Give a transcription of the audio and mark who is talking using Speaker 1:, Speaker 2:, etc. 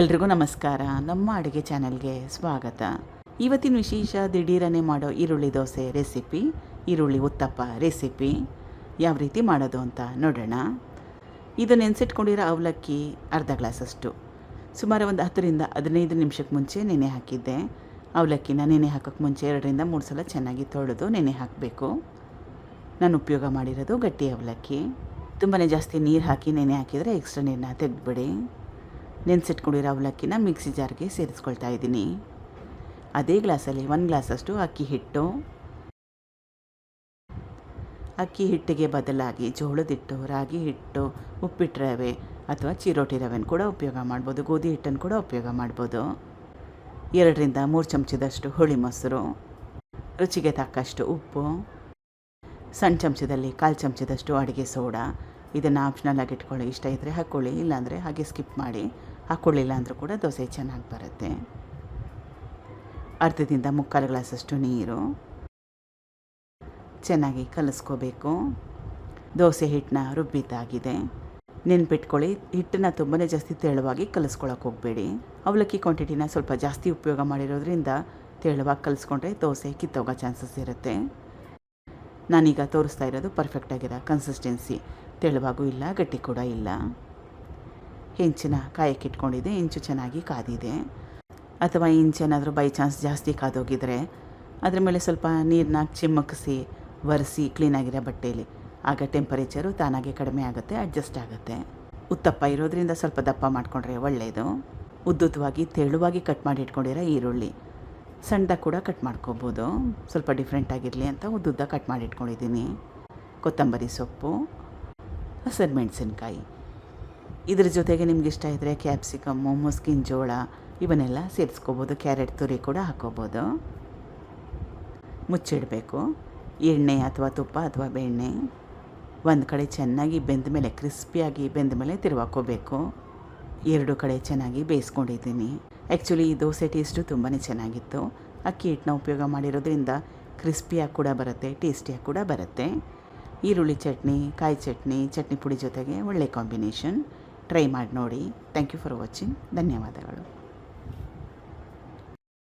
Speaker 1: ಎಲ್ರಿಗೂ ನಮಸ್ಕಾರ. ನಮ್ಮ ಅಡುಗೆ ಚಾನಲ್ಗೆ ಸ್ವಾಗತ. ಇವತ್ತಿನ ವಿಶೇಷ ದಿಢೀರನೆ ಮಾಡೋ ಈರುಳ್ಳಿ ದೋಸೆ ರೆಸಿಪಿ, ಈರುಳ್ಳಿ ಉತ್ತಪ್ಪ ರೆಸಿಪಿ ಯಾವ ರೀತಿ ಮಾಡೋದು ಅಂತ ನೋಡೋಣ. ಇದು ನೆನೆಸಿಟ್ಕೊಂಡಿರೋ ಅವಲಕ್ಕಿ ಅರ್ಧ ಗ್ಲಾಸಷ್ಟು. ಸುಮಾರು ಒಂದು ಹತ್ತರಿಂದ ಹದಿನೈದು ನಿಮಿಷಕ್ಕೆ ಮುಂಚೆ ನೆನೆ ಹಾಕಿದ್ದೆ. ಅವಲಕ್ಕಿನ ನೆನೆ ಹಾಕೋಕ್ಕೆ ಮುಂಚೆ ಎರಡರಿಂದ ಮೂರು ಸಲ ಚೆನ್ನಾಗಿ ತೊಳೆದು ನೆನೆ ಹಾಕಬೇಕು. ನಾನು ಉಪಯೋಗ ಮಾಡಿರೋದು ಗಟ್ಟಿ ಅವಲಕ್ಕಿ. ತುಂಬಾ ಜಾಸ್ತಿ ನೀರು ಹಾಕಿ ನೆನೆ ಹಾಕಿದರೆ ಎಕ್ಸ್ಟ್ರಾ ನೀರನ್ನ ತೆಗೆದುಬಿಡಿ. ನೆನೆಸಿಟ್ಕೊಂಡಿರೋ ಅವಲಕ್ಕಿನ ಮಿಕ್ಸಿ ಜಾರ್ಗೆ ಸೇರಿಸ್ಕೊಳ್ತಾ ಇದ್ದೀನಿ. ಅದೇ ಗ್ಲಾಸಲ್ಲಿ ಒಂದು ಗ್ಲಾಸಷ್ಟು ಅಕ್ಕಿ ಹಿಟ್ಟು. ಅಕ್ಕಿ ಹಿಟ್ಟಿಗೆ ಬದಲಾಗಿ ಜೋಳದ ಹಿಟ್ಟು ರಾಗಿ ಹಿಟ್ಟು ಉಪ್ಪಿಟ್ಟು ರವೆ ಅಥವಾ ಚಿರೋಟಿ ರವೆನ ಕೂಡ ಉಪಯೋಗ ಮಾಡ್ಬೋದು, ಗೋಧಿ ಹಿಟ್ಟನ್ನು ಕೂಡ ಉಪಯೋಗ ಮಾಡ್ಬೋದು. ಎರಡರಿಂದ ಮೂರು ಚಮಚದಷ್ಟು ಹುಳಿ ಮೊಸರು, ರುಚಿಗೆ ತಕ್ಕಷ್ಟು ಉಪ್ಪು ಸಣ್ಣ ಚಮಚದಲ್ಲಿ ಕಾಲು ಚಮಚದಷ್ಟು ಅಡುಗೆ ಸೋಡಾ. ಇದನ್ನು ಆಪ್ಷನಲ್ ಆಗಿ ಇಟ್ಕೊಳ್ಳಿ, ಇಷ್ಟ ಇದ್ದರೆ ಹಾಕ್ಕೊಳ್ಳಿ, ಇಲ್ಲಾಂದರೆ ಹಾಗೆ ಸ್ಕಿಪ್ ಮಾಡಿ. ಹಾಕ್ಕೊಳ್ಳಿಲ್ಲ ಅಂದರೂ ಕೂಡ ದೋಸೆ ಚೆನ್ನಾಗಿ ಬರುತ್ತೆ. ಅರ್ಧದಿಂದ ಮುಕ್ಕಾಲು ಗ್ಲಾಸಷ್ಟು ನೀರು. ಚೆನ್ನಾಗಿ ಕಲಿಸ್ಕೋಬೇಕು. ದೋಸೆ ಹಿಟ್ಟನ್ನ ರುಬ್ಬಿದ್ದಾಗಿದೆ. ನೆನ್ಪಿಟ್ಕೊಳ್ಳಿ, ಹಿಟ್ಟನ್ನ ತುಂಬಾ ಜಾಸ್ತಿ ತೆಳುವಾಗಿ ಕಲಿಸ್ಕೊಳಕ್ಕೆ ಹೋಗಬೇಡಿ. ಅವಲಕ್ಕಿ ಕ್ವಾಂಟಿಟಿನ ಸ್ವಲ್ಪ ಜಾಸ್ತಿ ಉಪಯೋಗ ಮಾಡಿರೋದ್ರಿಂದ ತೆಳುವಾಗಿ ಕಲಿಸ್ಕೊಂಡ್ರೆ ದೋಸೆ ಕಿತ್ತೋಗೋ ಚಾನ್ಸಸ್ ಇರುತ್ತೆ. ನಾನೀಗ ತೋರಿಸ್ತಾ ಇರೋದು ಪರ್ಫೆಕ್ಟಾಗಿರೋ ಕನ್ಸಿಸ್ಟೆನ್ಸಿ ತೆಳುವಾಗೂ ಇಲ್ಲ, ಗಟ್ಟಿ ಕೂಡ ಇಲ್ಲ. ಹೆಂಚಿನ ಕಾಯಕ್ಕೆ ಇಟ್ಕೊಂಡಿದ್ದೆ ಹೆಂಚು ಚೆನ್ನಾಗಿ ಕಾದಿದೆ. ಅಥವಾ ಹೆಂಚೇನಾದರೂ ಬೈ ಚಾನ್ಸ್ ಜಾಸ್ತಿ ಕಾದೋಗಿದ್ರೆ, ಅದ್ರ ಮೇಲೆ ಸ್ವಲ್ಪ ನೀರನ್ನ ಚಿಮ್ಮಕಿಸಿ ಒರೆಸಿ ಕ್ಲೀನಾಗಿರೋ ಬಟ್ಟೆಯಲ್ಲಿ. ಆಗ ಟೆಂಪರೇಚರು ತಾನಾಗೆ ಕಡಿಮೆ ಆಗುತ್ತೆ ಅಡ್ಜಸ್ಟ್ ಆಗುತ್ತೆ. ಉತ್ತಪ್ಪ ಇರೋದ್ರಿಂದ ಸ್ವಲ್ಪ ದಪ್ಪ ಮಾಡಿಕೊಂಡ್ರೆ ಒಳ್ಳೆಯದು ಉದ್ದುದ್ದವಾಗಿ ತೆಳುವಾಗಿ ಕಟ್ ಮಾಡಿ ಇಟ್ಕೊಂಡಿರೋ ಈರುಳ್ಳಿ. ಸಣ್ಣದಾಗ ಕೂಡ ಕಟ್ ಮಾಡ್ಕೋಬೋದು. ಸ್ವಲ್ಪ ಡಿಫ್ರೆಂಟ್ ಆಗಿರಲಿ ಅಂತ ಉದ್ದುದ್ದ ಕಟ್ ಮಾಡಿ ಇಟ್ಕೊಂಡಿದ್ದೀನಿ. ಕೊತ್ತಂಬರಿ ಸೊಪ್ಪು, ಹಸಿರು ಮೆಣಸಿನ್ಕಾಯಿ. ಇದ್ರ ಜೊತೆಗೆ ನಿಮ್ಗೆ ಇಷ್ಟ ಇದ್ದರೆ ಕ್ಯಾಪ್ಸಿಕಮ್ಮು, ಮುಸ್ಕಿನ ಜೋಳ, ಇವನ್ನೆಲ್ಲ ಸೇರಿಸ್ಕೋಬೋದು. ಕ್ಯಾರೆಟ್ ತುರಿ ಕೂಡ ಹಾಕೋಬೋದು. ಮುಚ್ಚಿಡಬೇಕು. ಎಣ್ಣೆ ಅಥವಾ ತುಪ್ಪ ಅಥವಾ ಬೆಣ್ಣೆ. ಒಂದು ಕಡೆ ಚೆನ್ನಾಗಿ ಬೆಂದ ಮೇಲೆ, ಕ್ರಿಸ್ಪಿಯಾಗಿ ಬೆಂದ ಮೇಲೆ ತಿರುವಾಕೋಬೇಕು. ಎರಡು ಕಡೆ ಚೆನ್ನಾಗಿ ಬೇಯಿಸ್ಕೊಂಡಿದ್ದೀನಿ. ಆ್ಯಕ್ಚುಲಿ ಈ ದೋಸೆ ಟೇಸ್ಟು ತುಂಬಾ ಚೆನ್ನಾಗಿತ್ತು. ಅಕ್ಕಿ ಹಿಟ್ಟನ್ನ ಉಪಯೋಗ ಮಾಡಿರೋದ್ರಿಂದ ಕ್ರಿಸ್ಪಿಯಾಗಿ ಕೂಡ ಬರುತ್ತೆ, ಟೇಸ್ಟಿಯಾಗಿ ಕೂಡ ಬರುತ್ತೆ. ಈರುಳ್ಳಿ ಚಟ್ನಿ, ಕಾಯಿ ಚಟ್ನಿ ಚಟ್ನಿ ಪುಡಿ ಜೊತೆಗೆ ಒಳ್ಳೆ ಕಾಂಬಿನೇಷನ್. ಟ್ರೈ ಮಾಡಿ ನೋಡಿ. ಥ್ಯಾಂಕ್ ಯು ಫಾರ್ ವಾಚಿಂಗ್ ಧನ್ಯವಾದಗಳು.